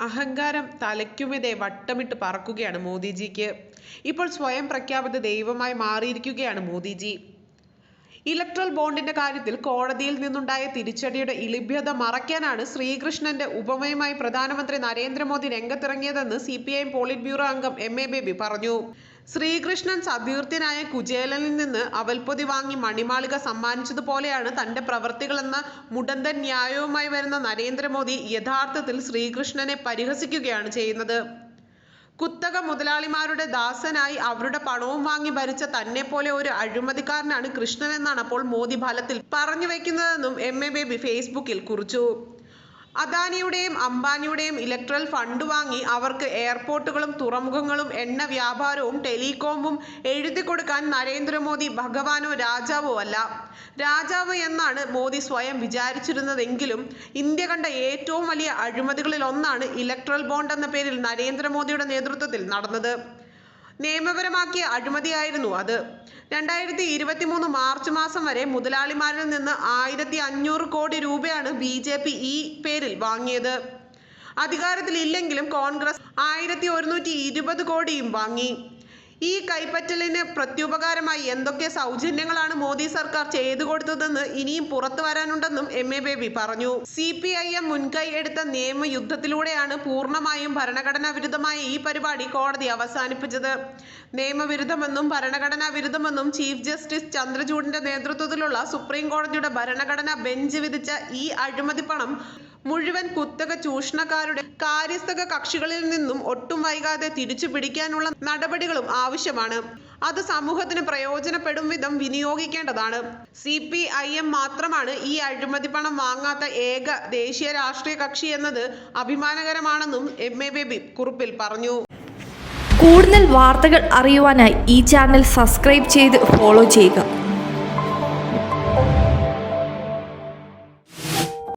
അഹങ്കാരം തലയ്ക്കുമീതെ വട്ടമിട്ട് പറക്കുകയാണ് മോദിജിക്ക്. ഇപ്പോൾ സ്വയം പ്രഖ്യാപിത ദൈവമായി മാറിയിരിക്കുകയാണ് മോദിജി. ഇലക്ട്രൽ ബോണ്ടിന്റെ കാര്യത്തിൽ കോടതിയിൽ നിന്നുണ്ടായ തിരിച്ചടിയുടെ ഇലിഭ്യത മറയ്ക്കാനാണ് ശ്രീകൃഷ്ണന്റെ ഉപമയുമായി പ്രധാനമന്ത്രി നരേന്ദ്രമോദി രംഗത്തിറങ്ങിയതെന്ന് C P I politburo അംഗം എം എ ബേബി പറഞ്ഞു. ശ്രീകൃഷ്ണൻ സതീർത്ഥ്യനായ കുചേലനിൽ നിന്ന് അവൽപ്പൊതി വാങ്ങി മണിമാളിക സമ്മാനിച്ചതുപോലെയാണ് തന്റെ പ്രവർത്തികളെന്ന മുടന്തൻ ന്യായവുമായി വരുന്ന നരേന്ദ്രമോദി യഥാർത്ഥത്തിൽ ശ്രീകൃഷ്ണനെ പരിഹസിക്കുകയാണ് ചെയ്യുന്നത്. കുത്തക മുതലാളിമാരുടെ ദാസനായി അവരുടെ പണവും വാങ്ങി ഭരിച്ച തന്നെ പോലെ ഒരു അഴിമതിക്കാരനാണ് കൃഷ്ണൻ എന്നാണ് അപ്പോൾ മോദി ഫലത്തിൽ പറഞ്ഞു വെക്കുന്നതെന്നും എം എ ബേബി ഫേസ്ബുക്കിൽ കുറിച്ചു. അദാനിയുടെയും അംബാനിയുടെയും ഇലക്ട്രൽ ഫണ്ട് വാങ്ങി അവർക്ക് എയർപോർട്ടുകളും തുറമുഖങ്ങളും എണ്ണ വ്യാപാരവും ടെലികോമും എഴുതി കൊടുക്കാൻ നരേന്ദ്രമോദി ഭഗവാനോ രാജാവോ അല്ല. രാജാവ് എന്നാണ് മോദി സ്വയം വിചാരിച്ചിരുന്നതെങ്കിലും ഇന്ത്യ കണ്ട ഏറ്റവും വലിയ അഴിമതികളിൽ ഒന്നാണ് ഇലക്ട്രൽ ബോണ്ട് എന്ന പേരിൽ നരേന്ദ്രമോദിയുടെ നേതൃത്വത്തിൽ നടന്നത്. നിയമപരമാക്കിയ അഴിമതിയായിരുന്നു അത്. രണ്ടായിരത്തി ഇരുപത്തി മൂന്ന് മാർച്ച് മാസം വരെ മുതലാളിമാരിൽ നിന്ന് ആയിരത്തി അഞ്ഞൂറ് കോടി രൂപയാണ് ബി ജെ പി ഈ പേരിൽ വാങ്ങിയത്. അധികാരത്തിലില്ലെങ്കിലും കോൺഗ്രസ് ആയിരത്തി ഒരുന്നൂറ്റി ഇരുപത് കോടിയും വാങ്ങി. ഈ കൈപ്പറ്റലിന് പ്രത്യുപകാരമായി എന്തൊക്കെ സൗജന്യങ്ങളാണ് മോദി സർക്കാർ ചെയ്തു കൊടുത്തതെന്ന് ഇനിയും പുറത്തു വരാനുണ്ടെന്നും എം എ ബേബി പറഞ്ഞു. സി പി ഐ എം മുൻകൈ എടുത്ത നിയമയുദ്ധത്തിലൂടെയാണ് പൂർണമായും ഭരണഘടനാ വിരുദ്ധമായ ഈ പരിപാടി കോടതി അവസാനിപ്പിച്ചത്. നിയമവിരുദ്ധമെന്നും ഭരണഘടനാ വിരുദ്ധമെന്നും ചീഫ് ജസ്റ്റിസ് ചന്ദ്രചൂഡിന്റെ നേതൃത്വത്തിലുള്ള സുപ്രീം കോടതിയുടെ ഭരണഘടനാ ബെഞ്ച് വിധിച്ച ഈ അഴിമതി പണം മുഴുവൻ കുത്തക ചൂഷണക്കാരുടെ കാര്യസ്ഥക കക്ഷികളിൽ നിന്നും ഒട്ടും വൈകാതെ തിരിച്ചു പിടിക്കാനുള്ള നടപടികളും ആവശ്യമാണ്. അത് സമൂഹത്തിന് പ്രയോജനപ്പെടും വിധം വിനിയോഗിക്കേണ്ടതാണ്. സി പി ഐ എം മാത്രമാണ് ഈ അഴിമതി പണം വാങ്ങാത്ത ഏക ദേശീയ രാഷ്ട്രീയ കക്ഷി എന്നത് അഭിമാനകരമാണെന്നും എം എ ബേബി കുറിപ്പിൽ പറഞ്ഞു. കൂടുതൽ വാർത്തകൾ അറിയുവാനായി ഈ ചാനൽ സബ്സ്ക്രൈബ് ചെയ്ത് ഫോളോ ചെയ്യുക.